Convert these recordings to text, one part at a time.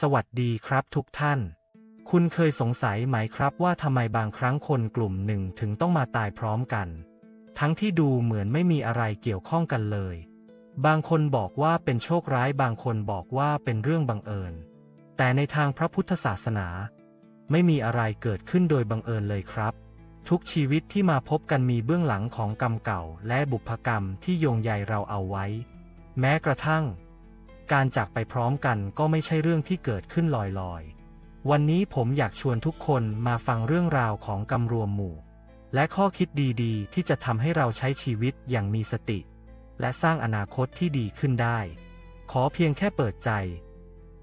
สวัสดีครับทุกท่าน คุณเคยสงสัยไหมครับว่าทำไมบางครั้งคนกลุ่มหนึ่งถึงต้องมาตายพร้อมกัน ทั้งที่ดูเหมือนไม่มีอะไรเกี่ยวข้องกันเลย บางคนบอกว่าเป็นโชคร้ายบางคนบอกว่าเป็นเรื่องบังเอิญ แต่ในทางพระพุทธศาสนา ไม่มีอะไรเกิดขึ้นโดยบังเอิญเลยครับ ทุกชีวิตที่มาพบกันมีเบื้องหลังของกรรมเก่า และบุพกรรมที่โยงใยเราเอาไว้ แม้กระทั่ง การจากไปพร้อมกันก็ไม่ใช่เรื่องที่เกิดขึ้นลอยๆ วันนี้ผมอยากชวนทุกคนมาฟังเรื่องราวของกรรมรวมหมู่ และข้อคิดดีๆ ที่จะทำให้เราใช้ชีวิตอย่างมีสติ และสร้างอนาคตที่ดีขึ้นได้ ขอเพียงแค่เปิดใจ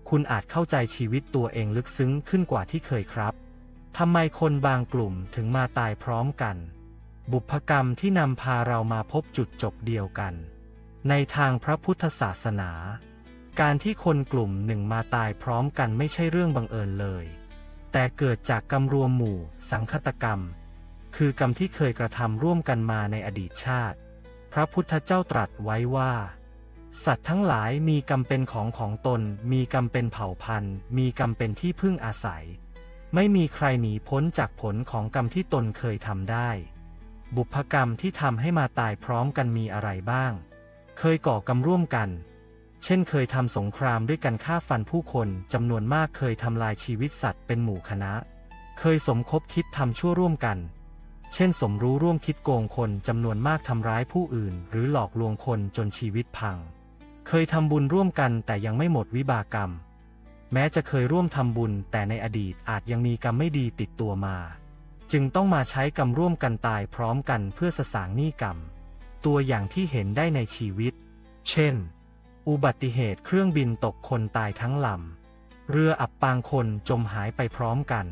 คุณอาจเข้าใจชีวิตตัวเองลึกซึ้งขึ้นกว่าที่เคยครับทำไมคนบางกลุ่มถึงมาตายพร้อมกัน บุพกรรมที่นำพาเรามาพบจุดจบเดียวกัน ในทางพระพุทธศาสนา การที่คนกลุ่มหนึ่งมาตายพร้อมกันไม่ใช่เรื่องบังเอิญเลย แต่เกิดจากกรรมรวมหมู่ สังคตกรรม คือกรรมที่เคยกระทำร่วมกันมาในอดีตชาติ พระพุทธเจ้าตรัสไว้ว่า สัตว์ทั้งหลายมีกรรมเป็นของของตน มีกรรมเป็นเผ่าพันธุ์ มีกรรมเป็นที่พึ่งอาศัย ไม่มีใครหนีพ้นจากผลของกรรมที่ตนเคยทำได้ บุพกรรมที่ทำให้มาตายพร้อมกันมีอะไรบ้าง เคยก่อกรรมร่วมกัน เช่นเคยทำสงครามด้วยกันฆ่าฟันผู้คนจำนวนมากเคยทำลายชีวิตสัตว์เป็นหมู่คณะ เคยสมคบคิดทำชั่วร่วมกัน เช่นสมรู้ร่วมคิดโกงคนจำนวนมากทำร้ายผู้อื่น หรือหลอกลวงคนจนชีวิตพัง เคยทำบุญร่วมกันแต่ยังไม่หมดวิบากรรม แม้จะเคยร่วมทำบุญแต่ในอดีตอาจยังมีกรรมไม่ดีติดตัวมา จึงต้องมาใช้กรรมร่วมกันตายพร้อมกันเพื่อสสางหนี้กรรม ตัวอย่างที่เห็นได้ในชีวิต เช่น อุบัติเหตุเครื่องบินตกคนตายทั้งลำ เรืออับปางคนจมหายไปพร้อมกัน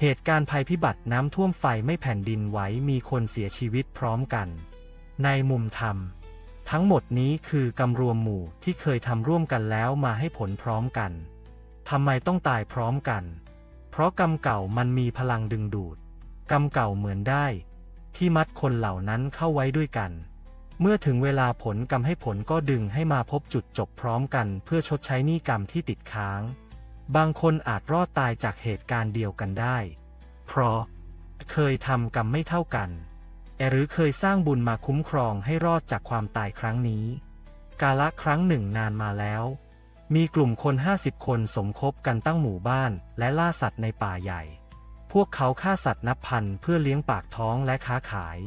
เหตุการณ์ภัยพิบัติน้ำท่วมไฟไม่แผ่นดินไหวมีคนเสียชีวิตพร้อมกัน ในมุมธรรม ทั้งหมดนี้คือกรรมรวมหมู่ที่เคยทำร่วมกันแล้วมาให้ผลพร้อมกัน ทำไมต้องตายพร้อมกัน เพราะกรรมเก่ามันมีพลังดึงดูด กรรมเก่าเหมือนได้ ที่มัดคนเหล่านั้นเข้าไว้ด้วยกัน เมื่อถึงเวลาผลกรรมให้ผลก็ดึงให้มาพบจุดจบพร้อมกันเพื่อชดใช้หนี้กรรมที่ติดค้าง บางคนอาจรอดตายจากเหตุการณ์เดียวกันได้ เพราะ เคยทำกรรมไม่เท่ากัน หรือเคยสร้างบุญมาคุ้มครองให้รอดจากความตายครั้งนี้ กาละครั้งหนึ่งนานมาแล้ว มีกลุ่มคนห้าสิบคนสมคบกันตั้งหมู่บ้านและล่าสัตว์ในป่าใหญ่ พวกเขาฆ่าสัตว์นับพันเพื่อเลี้ยงปากท้องและค้าขาย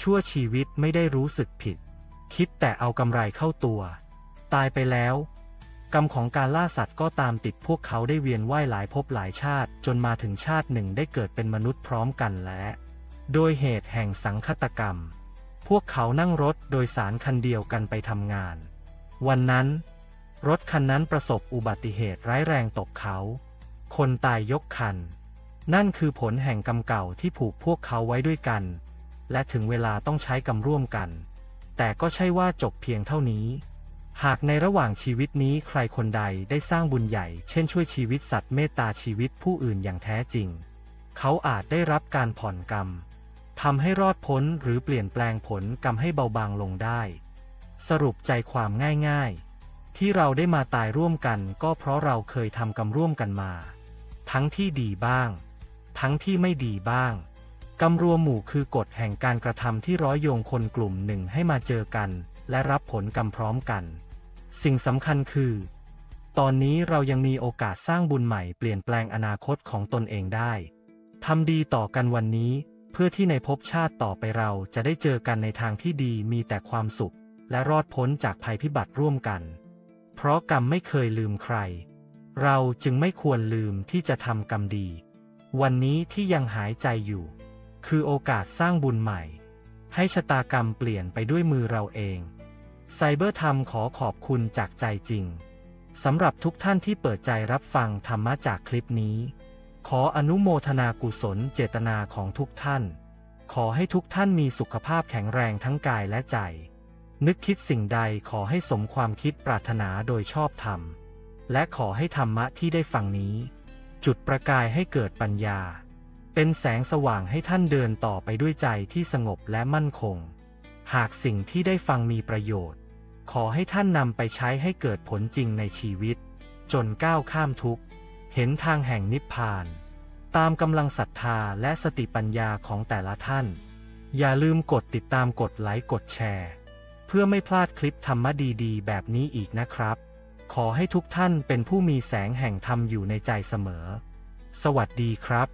ชั่วชีวิตไม่ได้รู้สึกผิด คิดแต่เอากำไรเข้าตัว ตายไปแล้ว กรรมของการล่าสัตว์ก็ตามติดพวกเขาได้เวียนว่ายหลายภพหลายชาติ จนมาถึงชาติหนึ่งได้เกิดเป็นมนุษย์พร้อมกันและ โดยเหตุแห่งสังคตกรรม พวกเขานั่งรถโดยสารคันเดียวกันไปทำงาน วันนั้น รถคันนั้นประสบอุบัติเหตุร้ายแรงตกเขา คนตายยกคัน นั่นคือผลแห่งกรรมเก่าที่ผูกพวกเขาไว้ด้วยกัน และถึงเวลาต้องใช้กรรมร่วมกัน แต่ก็ใช่ว่าจบเพียงเท่านี้ หากในระหว่างชีวิตนี้ใครคนใดได้สร้างบุญใหญ่ เช่นช่วยชีวิตสัตว์เมตตาชีวิตผู้อื่นอย่างแท้จริง เขาอาจได้รับการผ่อนกรรมทำให้รอดพ้นหรือเปลี่ยนแปลงผลกรรมให้เบาบางลงได้ สรุปใจความง่ายๆ ที่เราได้มาตายร่วมกันก็เพราะเราเคยทำกรรมร่วมกันมา ทั้งที่ดีบ้าง ทั้งที่ไม่ดีบ้าง กรรมรวมหมู่คือกฎแห่งการกระทำที่ร้อยโยงคนกลุ่มหนึ่งให้มาเจอกัน และรับผลกรรมพร้อมกัน สิ่งสำคัญคือ ตอนนี้เรายังมีโอกาสสร้างบุญใหม่เปลี่ยนแปลงอนาคตของตนเองได้ทำดีต่อกันวันนี้ เพื่อที่ในภพชาติต่อไปเราจะได้เจอกันในทางที่ดีมีแต่ความสุข และรอดพ้นจากภัยพิบัติร่วมกัน เพราะกรรมไม่เคยลืมใคร เราจึงไม่ควรลืมที่จะทำกรรมดี วันนี้ที่ยังหายใจอยู่ คือโอกาสสร้างบุญใหม่ ให้ชะตากรรมเปลี่ยนไปด้วยมือเราเองไซเบอร์ธรรมขอขอบคุณจากใจจริงสำหรับทุกท่านที่เปิดใจรับฟังธรรมะจากคลิปนี้ ขออนุโมทนากุศลเจตนาของทุกท่าน ขอให้ทุกท่านมีสุขภาพแข็งแรงทั้งกายและใจ นึกคิดสิ่งใดขอให้สมความคิดปรารถนาโดยชอบธรรม และขอให้ธรรมะที่ได้ฟังนี้ จุดประกายให้เกิดปัญญา เป็นแสงสว่างให้ท่านเดินต่อไปด้วยใจที่สงบและมั่นคง หากสิ่งที่ได้ฟังมีประโยชน์ ขอให้ท่านนำไปใช้ให้เกิดผลจริงในชีวิต จนก้าวข้ามทุกข์ เห็นทางแห่งนิพพาน ตามกำลังศรัทธาและสติปัญญาของแต่ละท่าน อย่าลืมกดติดตามกดไลค์กดแชร์ เพื่อไม่พลาดคลิปธรรมะดีๆ แบบนี้อีกนะครับ ขอให้ทุกท่านเป็นผู้มีแสงแห่งธรรมอยู่ในใจเสมอ สวัสดีครับ